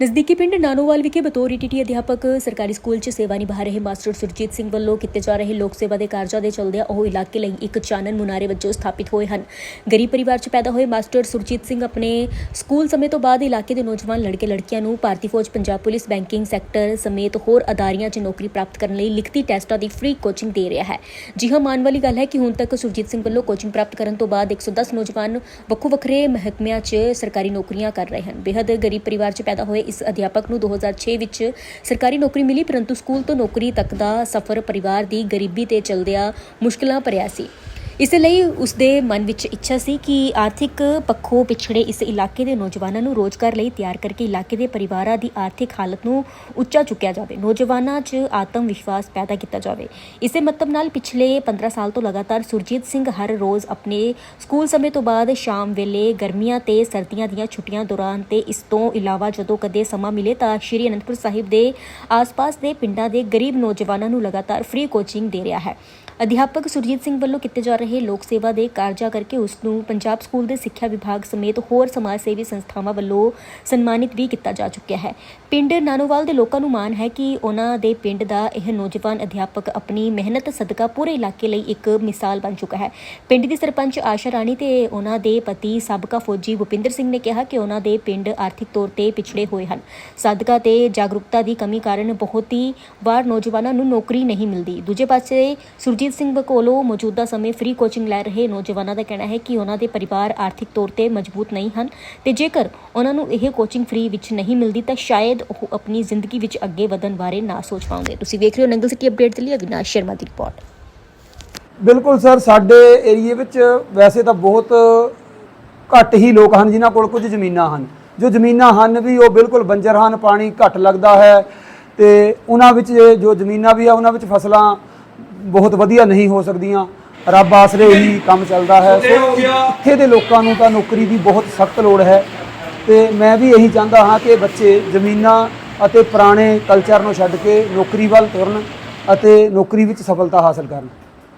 ਨਜ਼ਦੀਕੀ ਪਿੰਡ ਨਾਨੋਵਾਲ ਵਿਖੇ ਬਤੌਰ ਈਟੀਟੀ ਅਧਿਆਪਕ ਸਰਕਾਰੀ ਸਕੂਲ 'ਚ ਸੇਵਾ ਨਿਭਾ ਰਹੇ ਮਾਸਟਰ ਸੁਰਜੀਤ ਸਿੰਘ ਵੱਲੋਂ ਕੀਤੇ ਜਾ ਰਹੇ ਲੋਕ ਸੇਵਾ ਦੇ ਕਾਰਜਾਂ ਦੇ ਚਲਦਿਆਂ ਉਹ ਇਲਾਕੇ ਲਈ ਇੱਕ ਚਾਨਣ ਮੁਨਾਰੇ ਵਜੋਂ ਸਥਾਪਿਤ ਹੋਏ ਹਨ। ਗਰੀਬ ਪਰਿਵਾਰ 'ਚ ਪੈਦਾ ਹੋਏ ਮਾਸਟਰ ਸੁਰਜੀਤ ਸਿੰਘ ਆਪਣੇ ਸਕੂਲ ਸਮੇਂ ਤੋਂ ਬਾਅਦ ਇਲਾਕੇ ਦੇ ਨੌਜਵਾਨ ਲੜਕੇ ਲੜਕੀਆਂ ਨੂੰ ਭਾਰਤੀ ਫੌਜ, ਪੰਜਾਬ ਪੁਲਿਸ, ਬੈਂਕਿੰਗ ਸੈਕਟਰ ਸਮੇਤ ਹੋਰ ਅਦਾਰਿਆਂ 'ਚ ਨੌਕਰੀ ਪ੍ਰਾਪਤ ਕਰਨ ਲਈ ਲਿਖਤੀ ਟੈਸਟਾਂ ਦੀ ਫ੍ਰੀ ਕੋਚਿੰਗ ਦੇ ਰਿਹਾ ਹੈ। ਜੀ ਹਾਂ, ਮਾਣ ਵਾਲੀ ਗੱਲ ਹੈ ਕਿ ਹੁਣ ਤੱਕ ਸੁਰਜੀਤ ਸਿੰਘ ਵੱਲੋਂ ਕੋਚਿੰਗ ਪ੍ਰਾਪਤ ਕਰਨ ਤੋਂ ਬਾਅਦ 110 ਨੌਜਵਾਨ ਵੱਖੋ ਵੱਖਰੇ ਮਹਿਕਮਿਆਂ 'ਚ ਸਰਕਾਰੀ ਨੌਕਰੀਆਂ ਕਰ ਰਹੇ ਹਨ। ਬੇहद ਗਰੀਬ ਪਰਿਵਾਰ 'ਚ ਪੈਦਾ ਹੋਏ ਇਸ ਅਧਿਆਪਕ ਨੂੰ 2006 ਵਿੱਚ ਸਰਕਾਰੀ ਨੌਕਰੀ ਮਿਲੀ, ਪਰੰਤੂ ਸਕੂਲ ਤੋਂ ਨੌਕਰੀ ਤੱਕ ਦਾ ਸਫ਼ਰ ਪਰਿਵਾਰ ਦੀ ਗਰੀਬੀ ਤੇ ਚਲਦਿਆਂ ਮੁਸ਼ਕਲਾਂ ਭਰਿਆ ਸੀ। ਇਸ ਲਈ ਉਸ ਦੇ ਮਨ ਵਿੱਚ ਇੱਛਾ ਸੀ ਕਿ ਆਰਥਿਕ ਪੱਖੋਂ ਪਿਛੜੇ ਇਸ ਇਲਾਕੇ ਦੇ ਨੌਜਵਾਨਾਂ ਨੂੰ ਰੋਜ਼ਗਾਰ ਲਈ ਤਿਆਰ ਕਰਕੇ ਇਲਾਕੇ ਦੇ ਪਰਿਵਾਰਾਂ ਦੀ ਆਰਥਿਕ ਹਾਲਤ ਨੂੰ ਉੱਚਾ ਚੁੱਕਿਆ ਜਾਵੇ, ਨੌਜਵਾਨਾਂ 'ਚ ਆਤਮ ਵਿਸ਼ਵਾਸ ਪੈਦਾ ਕੀਤਾ ਜਾਵੇ। ਇਸੇ ਮਤਲਬ ਨਾਲ ਪਿਛਲੇ 15 ਸਾਲ ਤੋਂ ਲਗਾਤਾਰ ਸੁਰਜੀਤ ਸਿੰਘ ਹਰ ਰੋਜ਼ ਆਪਣੇ ਸਕੂਲ ਸਮੇਂ ਤੋਂ ਬਾਅਦ ਸ਼ਾਮ ਵੇਲੇ ਗਰਮੀਆਂ ਤੇ ਸਰਦੀਆਂ ਦੀਆਂ ਛੁੱਟੀਆਂ ਦੌਰਾਨ ਤੇ ਇਸ ਤੋਂ ਇਲਾਵਾ ਜਦੋਂ ਕਦੇ ਸਮਾਂ ਮਿਲੇ ਤਾਂ ਸ਼੍ਰੀ ਅਨੰਦਪੁਰ ਸਾਹਿਬ ਦੇ ਆਸ-ਪਾਸ ਦੇ ਪਿੰਡਾਂ ਦੇ ਗਰੀਬ ਨੌਜਵਾਨਾਂ ਨੂੰ ਲਗਾਤਾਰ ਫ੍ਰੀ ਕੋਚਿੰਗ ਦੇ ਰਿਹਾ ਹੈ। ਅਧਿਆਪਕ ਸੁਰਜੀਤ ਸਿੰਘ ਵੱਲੋਂ ਕੀਤੇ ਜਾ ਰਹੇ ਲੋਕ ਸੇਵਾ ਦੇ ਕਾਰਜਾਂ ਕਰਕੇ ਉਸ ਨੂੰ ਪੰਜਾਬ ਸਕੂਲ ਦੇ ਸਿੱਖਿਆ ਵਿਭਾਗ ਸਮੇਤ ਹੋਰ ਸਮਾਜ ਸੇਵੀ ਸੰਸਥਾਵਾਂ ਵੱਲੋਂ ਸਨਮਾਨਿਤ ਵੀ ਕੀਤਾ ਜਾ ਚੁੱਕਿਆ ਹੈ। ਪਿੰਡ ਨਾਨੋਵਾਲ ਦੇ ਲੋਕਾਂ ਨੂੰ ਮਾਣ ਹੈ ਕਿ ਉਹਨਾਂ ਦੇ ਪਿੰਡ ਦਾ ਇਹ ਨੌਜਵਾਨ ਅਧਿਆਪਕ ਆਪਣੀ ਮਿਹਨਤ, ਸਦਕਾ ਪੂਰੇ ਇਲਾਕੇ ਲਈ ਇੱਕ ਮਿਸਾਲ ਬਣ ਚੁੱਕਾ ਹੈ। ਪਿੰਡ ਦੀ ਸਰਪੰਚ ਆਸ਼ਾ ਰਾਣੀ ਤੇ ਉਹਨਾਂ ਦੇ ਪਤੀ ਸਾਬਕਾ ਫੌਜੀ ਭੁਪਿੰਦਰ ਸਿੰਘ ਨੇ ਕਿਹਾ ਕਿ ਉਹਨਾਂ ਦੇ ਪਿੰਡ ਆਰਥਿਕ ਤੌਰ ਤੇ ਪਿਛੜੇ ਹੋਏ ਹਨ। ਸਦਕਾ ਤੇ ਜਾਗਰੂਕਤਾ ਦੀ ਕਮੀ ਕਾਰਨ ਬਹੁਤ ਹੀ ਵਾਰ ਨੌਜਵਾਨਾਂ ਨੂੰ ਨੌਕਰੀ ਨਹੀਂ ਮਿਲਦੀ। ਦੂਜੇ ਪਾਸੇ ਸੁਰਜੀਤ ਸਿੰਘ ਕੋਲੋਂ ਮੌਜੂਦਾ ਸਮੇਂ ਫ੍ਰੀ ਕੋਚਿੰਗ ਲੈ ਰਹੇ ਨੌਜਵਾਨਾਂ ਦਾ ਕਹਿਣਾ ਹੈ ਕਿ ਉਹਨਾਂ ਦੇ ਪਰਿਵਾਰ ਆਰਥਿਕ ਤੌਰ ਤੇ ਮਜ਼ਬੂਤ ਨਹੀਂ ਹਨ ਤੇ ਜੇਕਰ ਉਹਨਾਂ ਨੂੰ ਇਹ ਕੋਚਿੰਗ ਫ੍ਰੀ ਵਿੱਚ ਨਹੀਂ ਮਿਲਦੀ ਤਾਂ ਸ਼ਾਇਦ ਉਹ ਆਪਣੀ ਜ਼ਿੰਦਗੀ ਵਿੱਚ ਅੱਗੇ ਵਧਣ ਬਾਰੇ ਨਾ ਸੋਚ ਪਾਉਂਦੇ। ਤੁਸੀਂ ਵੇਖ ਰਹੇ ਹੋ ਨੰਗਲ ਸਿਟੀ ਅਪਡੇਟ ਦੇ ਲਈ ਅਵਿਨਾਸ਼ ਸ਼ਰਮਾ ਦੀ ਰਿਪੋਰਟ ਬਿਲਕੁਲ ਸਰ, ਸਾਡੇ ਏਰੀਏ ਵਿੱਚ ਵੈਸੇ ਤਾਂ ਬਹੁਤ ਘੱਟ ਹੀ ਲੋਕ ਹਨ ਜਿਨ੍ਹਾਂ ਕੋਲ ਕੁਝ ਜ਼ਮੀਨਾਂ ਹਨ। ਜੋ ਜ਼ਮੀਨਾਂ ਹਨ ਵੀ ਉਹ ਬਿਲਕੁਲ ਬੰਜਰ ਹਨ, ਪਾਣੀ ਘੱਟ ਲੱਗਦਾ ਹੈ ਤੇ ਉਹਨਾਂ ਵਿੱਚ ਜੋ ਜ਼ਮੀਨਾਂ ਵੀ ਆ, ਉਹਨਾਂ ਵਿੱਚ ਫਸਲਾਂ ਬਹੁਤ ਵਧੀਆ ਨਹੀਂ ਹੋ ਸਕਦੀਆਂ। ਰੱਬ ਆਸਰੇ ਹੀ ਕੰਮ ਚੱਲਦਾ ਹੈ। ਸੋ ਇੱਥੇ ਦੇ ਲੋਕਾਂ ਨੂੰ ਤਾਂ ਨੌਕਰੀ ਦੀ ਬਹੁਤ ਸਖਤ ਲੋੜ ਹੈ। ਤੇ ਮੈਂ ਵੀ ਇਹੀ ਚਾਹੁੰਦਾ ਹਾਂ ਕਿ ਬੱਚੇ ਜ਼ਮੀਨਾਂ ਅਤੇ ਪੁਰਾਣੇ ਕਲਚਰ ਨੂੰ ਛੱਡ ਕੇ ਨੌਕਰੀ ਵੱਲ ਤੁਰਨ ਅਤੇ ਨੌਕਰੀ ਵਿੱਚ ਸਫਲਤਾ ਹਾਸਲ ਕਰਨ।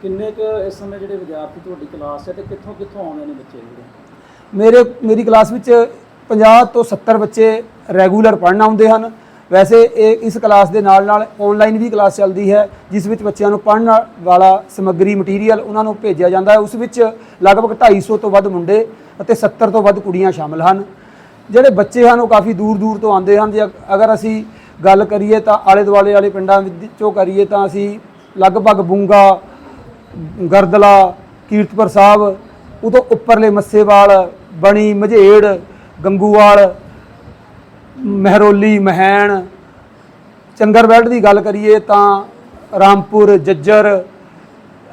ਕਿੰਨੇ ਕੁ ਇਸ ਸਮੇਂ ਜਿਹੜੇ ਵਿਦਿਆਰਥੀ ਤੁਹਾਡੀ ਕਲਾਸ 'ਚ ਹੈ ਤੇ ਕਿੱਥੋਂ ਕਿੱਥੋਂ ਆਉਂਦੇ ਨੇ ਬੱਚੇ ਜਿਹੜੇ? ਮੇਰੇ ਮੇਰੀ ਕਲਾਸ ਵਿੱਚ 50 ਤੋਂ 70 ਬੱਚੇ ਰੈਗੂਲਰ ਪੜ੍ਹਨ ਆਉਂਦੇ ਹਨ। ਵੈਸੇ ਇਹ ਇਸ ਕਲਾਸ ਦੇ ਨਾਲ ਨਾਲ ਆਨਲਾਈਨ ਵੀ ਕਲਾਸ ਚੱਲਦੀ ਹੈ, ਜਿਸ ਵਿੱਚ ਬੱਚਿਆਂ ਨੂੰ ਪੜ੍ਹਨ ਵਾਲਾ ਸਮੱਗਰੀ ਮਟੀਰੀਅਲ ਉਹਨਾਂ ਨੂੰ ਭੇਜਿਆ ਜਾਂਦਾ ਹੈ। ਉਸ ਵਿੱਚ ਲਗਭਗ 250 ਤੋਂ ਵੱਧ ਮੁੰਡੇ ਅਤੇ 70 ਤੋਂ ਵੱਧ ਕੁੜੀਆਂ ਸ਼ਾਮਲ ਹਨ। ਜਿਹੜੇ ਬੱਚੇ ਹਨ, ਉਹ ਕਾਫੀ ਦੂਰ ਦੂਰ ਤੋਂ ਆਉਂਦੇ ਹਨ। ਜੇ ਅਗਰ ਅਸੀਂ ਗੱਲ ਕਰੀਏ ਤਾਂ ਆਲੇ ਦੁਆਲੇ ਵਾਲੇ ਪਿੰਡਾਂ ਵਿੱਚੋਂ ਕਰੀਏ ਤਾਂ ਅਸੀਂ ਲਗਭਗ ਬੁੰਗਾ, ਗਰਦਲਾ, ਕੀਰਤਪੁਰ ਸਾਹਿਬ, ਉਦੋਂ ਉੱਪਰਲੇ ਮੱਸੇਵਾਲ, ਬਣੀ, ਮਝੇੜ, ਗੰਗੂਵਾਲ ਮਹਿਰੋਲੀ ਮਹਿਣ। ਚੰਗਰਵੈਲਡ ਦੀ ਗੱਲ ਕਰੀਏ ਤਾਂ ਰਾਮਪੁਰ ਜੱਜਰ।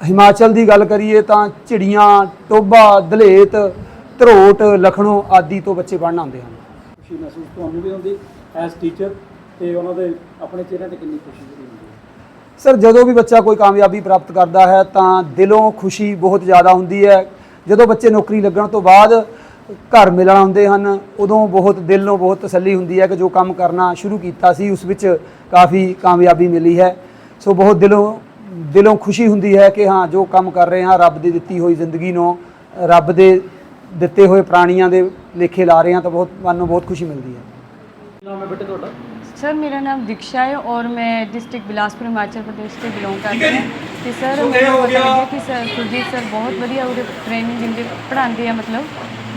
ਹਿਮਾਚਲ ਦੀ ਗੱਲ ਕਰੀਏ ਤਾਂ ਝਿੜੀਆਂ ਟੋਬਾ ਦਲੇਤ ਧਰੋਟ ਲਖਣੋ ਆਦਿ ਤੋਂ ਬੱਚੇ ਪੜ੍ਹਨ ਆਉਂਦੇ ਹਨ। ਖੁਸ਼ੀ ਮਹਿਸੂਸ ਤੁਹਾਨੂੰ ਵੀ ਹੁੰਦੀ ਐਜ਼ ਟੀਚਰ ਤੇ ਉਹਨਾਂ ਦੇ ਆਪਣੇ ਚਿਹਰਿਆਂ ਤੇ ਕਿੰਨੀ ਖੁਸ਼ੀ ਹੁੰਦੀ ਹੈ? ਸਰ ਜਦੋਂ ਵੀ ਬੱਚਾ ਕੋਈ ਕਾਮਯਾਬੀ ਪ੍ਰਾਪਤ ਕਰਦਾ ਹੈ ਤਾਂ ਦਿਲੋਂ ਖੁਸ਼ੀ ਬਹੁਤ ਜ਼ਿਆਦਾ ਹੁੰਦੀ ਹੈ। ਜਦੋਂ ਬੱਚੇ ਨੌਕਰੀ ਲੱਗਣ ਤੋਂ ਬਾਅਦ ਘਰ ਮਿਲਣ ਆਉਂਦੇ ਹਨ ਉਦੋਂ ਬਹੁਤ ਦਿਲ ਨੂੰ ਬਹੁਤ ਤਸੱਲੀ ਹੁੰਦੀ ਹੈ ਕਿ ਜੋ ਕੰਮ ਕਰਨਾ ਸ਼ੁਰੂ ਕੀਤਾ ਸੀ ਉਸ ਵਿੱਚ ਕਾਫੀ ਕਾਮਯਾਬੀ ਮਿਲੀ ਹੈ। ਸੋ ਬਹੁਤ ਦਿਲੋਂ ਦਿਲੋਂ ਖੁਸ਼ੀ ਹੁੰਦੀ ਹੈ ਕਿ ਹਾਂ ਜੋ ਕੰਮ ਕਰ ਰਹੇ ਹਾਂ ਰੱਬ ਦੀ ਦਿੱਤੀ ਹੋਈ ਜ਼ਿੰਦਗੀ ਨੂੰ ਰੱਬ ਦੇ ਦਿੱਤੇ ਹੋਏ ਪ੍ਰਾਣੀਆਂ ਦੇ ਲੇਖੇ ਲਾ ਰਹੇ ਹਾਂ ਤਾਂ ਬਹੁਤ ਮਨ ਨੂੰ ਬਹੁਤ ਖੁਸ਼ੀ ਮਿਲਦੀ ਹੈ। ਕੀ ਨਾਮ ਹੈ ਬੇਟੇ ਤੁਹਾਡਾ? ਸਰ ਮੇਰਾ ਨਾਮ ਦੀਕਸ਼ਾ ਹੈ ਔਰ ਮੈਂ ਡਿਸਟ੍ਰਿਕਟ ਬਿਲਾਸਪੁਰ ਹਿਮਾਚਲ ਪ੍ਰਦੇਸ਼ ਤੋਂ ਬਿਲੋਂਗ ਕਰਦੀ ਹਾਂ ਤੇ ਸਰ ਮੈਨੂੰ ਪਤਾ ਲੱਗਿਆ ਕਿ ਸਰ ਸੁਰਜੀਤ ਸਰ ਬਹੁਤ ਵਧੀਆ ਉਹਦੇ ਟ੍ਰੇਨਿੰਗ ਦਿੰਦੇ ਪੜ੍ਹਾਉਂਦੇ ਆ ਮਤਲਬ।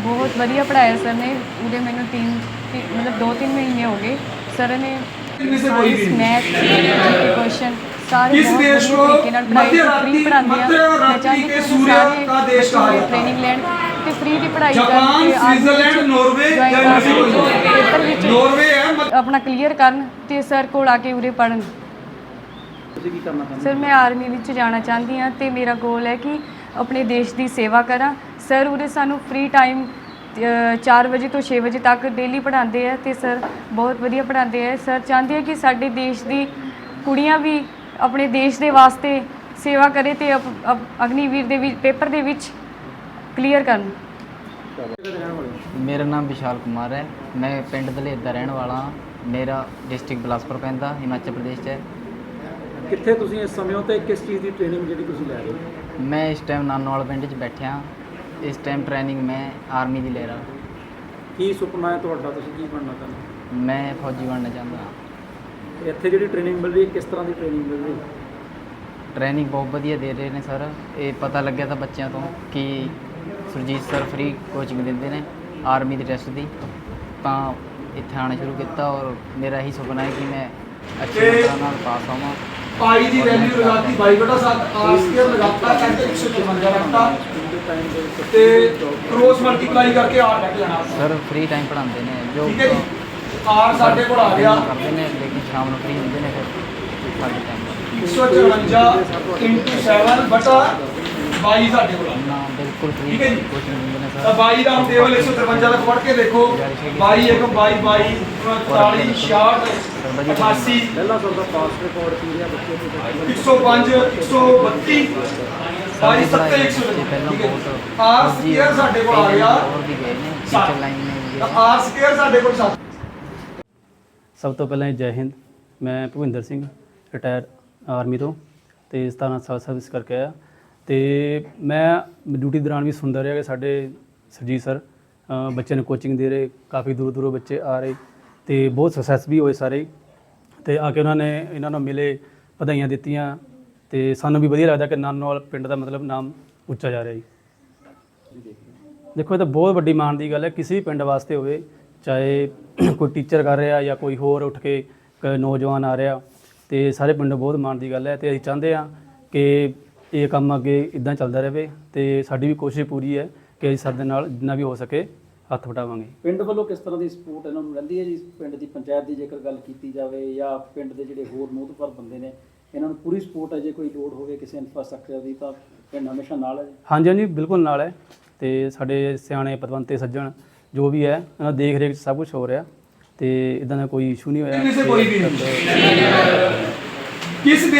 ਬਹੁਤ ਵਧੀਆ ਪੜ੍ਹਾਇਆ ਸਰ ਨੇ ਉਹਦੇ ਮੈਨੂੰ ਤਿੰਨ ਮਤਲਬ 2-3 ਮਹੀਨੇ ਹੋ ਗਏ। ਸਰ ਨੇ ਸਾਇੰਸ ਮੈਥ ਕੁਐਸਚਨ ਸਾਰੇ ਬਹੁਤ ਵਧੀਆ ਤਰੀਕੇ ਨਾਲ ਪੜ੍ਹਾਈ ਫ੍ਰੀ ਪੜ੍ਹਾਉਂਦੇ ਆ। ਮੈਂ ਚਾਹੁੰਦੀ ਕਿ ਸਾਰੇ ਬੱਚੇ ਟ੍ਰੇਨਿੰਗ ਲੈਣ ਤੇ ਫ੍ਰੀ ਦੀ ਪੜ੍ਹਾਈ ਪੇਪਰ ਵਿੱਚ ਆਪਣਾ ਕਲੀਅਰ ਕਰਨ ਤੇ ਸਰ ਕੋਲ ਆ ਕੇ ਉਰੇ ਪੜਨ ਤੁਸੀਂ ਕੀ ਕਰਨਾ ਚਾਹੁੰਦੇ ਸਰ ਮੈਂ ਆਰਮੀ ਵਿੱਚ ਜਾਣਾ ਚਾਹੁੰਦੀ ਹਾਂ ਤੇ ਮੇਰਾ ਗੋਲ ਹੈ ਕਿ ਆਪਣੇ ਦੇਸ਼ ਦੀ ਸੇਵਾ ਕਰਾਂ। ਸਰ ਉਰੇ ਸਾਨੂੰ ਫ੍ਰੀ ਟਾਈਮ 4 ਵਜੇ ਤੋਂ 6 ਵਜੇ ਤੱਕ ਡੇਲੀ ਪੜ੍ਹਾਉਂਦੇ ਆ ਤੇ ਸਰ ਬਹੁਤ ਵਧੀਆ ਪੜ੍ਹਾਉਂਦੇ ਆ। ਸਰ ਚਾਹੁੰਦੇ ਆ ਕਿ ਸਾਡੇ ਦੇਸ਼ ਦੀ ਕੁੜੀਆਂ ਵੀ ਆਪਣੇ ਦੇਸ਼ ਦੇ ਵਾਸਤੇ ਸੇਵਾ ਕਰੇ ਤੇ ਅਪ- ਅਪ- ਅਗਨੀਵੀਰ ਦੇ ਵਿੱਚ, ਪੇਪਰ ਦੇ ਵਿੱਚ ਕਲੀਅਰ ਕਰਨ। ਮੇਰਾ ਨਾਮ ਵਿਸ਼ਾਲ ਕੁਮਾਰ ਹੈ। ਮੈਂ ਪਿੰਡ ਦਲੇਰ ਦਾ ਰਹਿਣ ਵਾਲਾ ਹਾਂ। ਮੇਰਾ ਡਿਸਟ੍ਰਿਕਟ ਬਿਲਾਸਪੁਰ ਪੈਂਦਾ, ਹਿਮਾਚਲ ਪ੍ਰਦੇਸ਼ 'ਚ ਹੈ। ਕਿੱਥੇ ਤੁਸੀਂ ਇਸ ਸਮੇਂ ਹੋ ਤੇ ਕਿਸ ਚੀਜ਼ ਦੀ ਟ੍ਰੇਨਿੰਗ ਜਿਹੜੀ ਤੁਸੀਂ ਲੈ ਰਹੇ ਹੋ? ਮੈਂ ਇਸ ਟਾਈਮ ਨਾਨੋਵਾਲ ਪਿੰਡ 'ਚ ਬੈਠਿਆ। ਇਸ ਟਾਈਮ ਟ੍ਰੇਨਿੰਗ ਮੈਂ ਆਰਮੀ ਦੀ ਲੈ ਰਿਹਾ। ਕੀ ਸੁਪਨਾ ਹੈ ਤੁਹਾਡਾ? ਤੁਸੀਂ ਕੀ ਬਣਨਾ ਚਾਹੁੰਦੇ ਮੈਂ ਫੌਜੀ ਬਣਨਾ ਚਾਹੁੰਦਾ। ਹਾਂ ਇੱਥੇ ਜਿਹੜੀ ਟ੍ਰੇਨਿੰਗ ਮਿਲ ਰਹੀ ਹੈ ਕਿਸ ਤਰ੍ਹਾਂ ਦੀ ਟ੍ਰੇਨਿੰਗ ਮਿਲ ਰਹੀ? ਹੈ ਟ੍ਰੇਨਿੰਗ ਬਹੁਤ ਵਧੀਆ ਦੇ ਰਹੇ ਨੇ ਸਰ ਇਹ ਪਤਾ ਲੱਗਿਆ ਤਾਂ ਬੱਚਿਆਂ ਤੋਂ ਕਿ ਸੁਰਜੀਤ ਸਰ ਫ੍ਰੀ ਕੋਚਿੰਗ ਦਿੰਦੇ ਨੇ ਆਰਮੀ ਦੀ ਟੈਸਟ ਦੀ। ਤਾਂ ਇੱਥੇ ਆਉਣਾ ਸ਼ੁਰੂ ਕੀਤਾ ਔਰ ਮੇਰਾ ਇਹੀ ਸੁਪਨਾ ਹੈ ਕਿ ਮੈਂ ਅੱਛੇ ਨੰਬਰਾਂ ਨਾਲ ਪਾਸ ਆਵਾਂ ਪਾਈ ਦੀ ਵੈਲਿਊ ਲਗਾਤੀ 22 ਬਟਾ 7 ਆਰ ਸਕੁਅਰ ਲਗਾਤਾ ਕਰਕੇ 153 ਰੱਖਤਾ ਤੇ ਕ੍ਰੋਸ ਮਲਟੀਪਲਾਈ ਕਰਕੇ ਆਰ ਕੱਢ ਲੈਣਾ ਸਰ ਫ੍ਰੀ ਟਾਈਮ ਪੜ੍ਹਾਉਂਦੇ ਨੇ ਜੋ ਠੀਕ ਹੈ ਜੀ। ਆਰ ਸਾਡੇ ਕੋਲ ਆ ਗਿਆ। ਕਰਦੇ ਨੇ ਲੇਕਿਨ ਸ਼ਾਮ ਨੂੰ ਫ੍ਰੀ ਹੁੰਦੇ ਨੇ ਫਿਰ ਸਾਡੇ ਟਾਈਮ 154 into 7 ਬਟਾ 22 ਸਾਡੇ ਕੋਲ ਨਾ ਬਿਲਕੁਲ ਠੀਕ ਹੈ ਜੀ। ਤਾਂ ਸਰ 22 ਦਾ ਹੁਣ ਟੇਬਲ 153 ਤੱਕ ਪੜ੍ਹ ਕੇ ਦੇਖੋ। 22 ਇੱਕ 22 22 44 66 88 ਪਹਿਲਾ ਸਰ ਦਾ ਪਾਸ ਰਿਕਾਰਡ ਕੀ ਰਿਹਾ ਬੱਚੇ ਦੇ 105 132 22 70 ਬੱਚੇ ਪਹਿਲਾਂ 100 ਬਹੁਤ ਆਰ ਸਕੁਅਰ ਸਾਡੇ ਕੋਲ ਆ ਗਿਆ। ਹੋਰ ਵੀ ਗਏ ਨੇ ਟੀਚਰ ਲਾਈਨ ਨੇ ਵੀ ਤਾਂ ਗਏ ਆਰ ਸਕੁਅਰ ਸਾਡੇ ਕੋਲ 7 ਸਭ ਤੋਂ ਪਹਿਲਾਂ ਜੈ ਹਿੰਦ। ਮੈਂ ਭੁਪਿੰਦਰ ਸਿੰਘ ਰਿਟਾਇਰ ਆਰਮੀ ਤੋਂ ਤੇ 17 ਸਾਲ ਸਰਵਿਸ ਕਰਕੇ ਆਇਆ। ਤੇ ਮੈਂ ਡਿਊਟੀ ਦੌਰਾਨ ਵੀ ਸੁਣਦਾ ਰਿਹਾ ਕਿ ਸਾਡੇ ਸਰਜੀਤ ਸਰ ਬੱਚਿਆਂ ਨੂੰ ਕੋਚਿੰਗ ਦੇ ਰਹੇ, ਕਾਫੀ ਦੂਰ ਦੂਰੋਂ ਬੱਚੇ ਆ ਰਹੇ ਤੇ ਬਹੁਤ ਸਕਸੈਸ ਵੀ ਹੋਏ ਸਾਰੇ ਹੀ। ਤੇ ਆ ਕੇ ਉਹਨਾਂ ਨੇ ਇਹਨਾਂ ਨੂੰ ਮਿਲੇ, ਵਧਾਈਆਂ ਦਿੱਤੀਆਂ ਤੇ ਸਾਨੂੰ ਵੀ ਵਧੀਆ ਲੱਗਦਾ ਕਿ ਨਾਲ ਪਿੰਡ ਦਾ ਮਤਲਬ ਨਾਮ ਉੱਚਾ ਜਾ ਰਿਹਾ ਜੀ ਦੇਖੋ ਇਹ ਤਾਂ ਬਹੁਤ ਵੱਡੀ ਮਾਣ ਦੀ ਗੱਲ ਹੈ, ਕਿਸੇ ਵੀ ਪਿੰਡ ਵਾਸਤੇ ਹੋਵੇ, ਚਾਹੇ ਕੋਈ ਟੀਚਰ ਕਰ ਰਿਹਾ ਜਾਂ ਕੋਈ ਹੋਰ ਉੱਠ ਕੇ ਨੌਜਵਾਨ ਆ ਰਿਹਾ, ਤੇ ਸਾਰੇ ਪਿੰਡ ਬਹੁਤ ਮਾਣ ਦੀ ਗੱਲ ਹੈ ਤੇ ਅਸੀਂ ਚਾਹੁੰਦੇ ਹਾਂ ਕਿ ਇਹ ਕੰਮ ਅੱਗੇ ਇਦਾਂ ਚੱਲਦਾ ਰਹੇ ਤੇ ਸਾਡੀ ਵੀ ਕੋਸ਼ਿਸ਼ ਪੂਰੀ ਹੈ ਕਿ ਅਸੀਂ ਦੇ ਨਾਲ ਜਿੰਨਾ ਵੀ ਹੋ ਸਕੇ ਹੱਥ ਵਟਾਵਾਂਗੇ। ਪਿੰਡ ਵੱਲੋਂ ਕਿਸ ਤਰ੍ਹਾਂ ਦੀ ਸਪੋਰਟ ਇਹਨਾਂ ਨੂੰ ਰਹਿੰਦੀ ਹੈ ਜੀ? ਪਿੰਡ ਦੀ ਪੰਚਾਇਤ ਦੀ ਜੇਕਰ ਗੱਲ ਕੀਤੀ ਜਾਵੇ ਜਾਂ ਪਿੰਡ ਦੇ ਜਿਹੜੇ ਹੋਰ ਮੋਹਤਵਰ ਬੰਦੇ ਨੇ ਇਹਨਾਂ ਨੂੰ ਪੂਰੀ ਸਪੋਰਟ ਹੈ ਜੇ ਕੋਈ ਲੋੜ ਹੋਵੇ ਕਿਸੇ ਇਨਫਰਾਸਟ੍ਰਕਚਰ ਦੀ ਤਾਂ ਪਿੰਡ ਹਮੇਸ਼ਾ ਨਾਲ ਹੈ ਜੀ। ਹਾਂਜੀ ਹਾਂਜੀ ਬਿਲਕੁਲ ਨਾਲ ਹੈ ਤੇ ਸਾਡੇ ਸਿਆਣੇ ਪਤਵੰਤੇ ਸੱਜਣ ਜੋ ਵੀ ਹੈ ਉਹਨਾਂ ਦੇਖ ਰੇਖ 'ਚ ਸਭ ਕੁਝ ਹੋ ਰਿਹਾ ਤੇ ਇਦਾਂ ਦਾ ਕੋਈ ਇਸ਼ੂ ਨਹੀਂ ਹੋਇਆ ਕਿਸੇ ਕੋਈ ਵੀ ਤੇ- ਕਿਸ ਦੇ